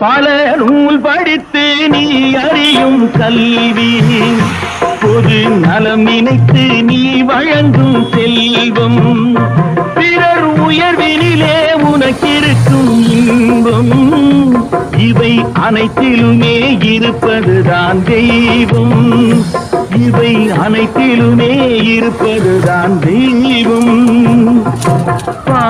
பல நூல் படித்து நீ அறியும் கல்வி. பொது நலம் நினைத்து நீ வழங்கும் செல்வம். பிறர் உயர்வினிலே உனக்கிருக்கும் இன்பம். இவை அனைத்திலுமே இருப்பதுதான் தெய்வம். இவை அனைத்திலுமே இருப்பதுதான் தெய்வம்.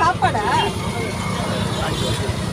சாப்பாடா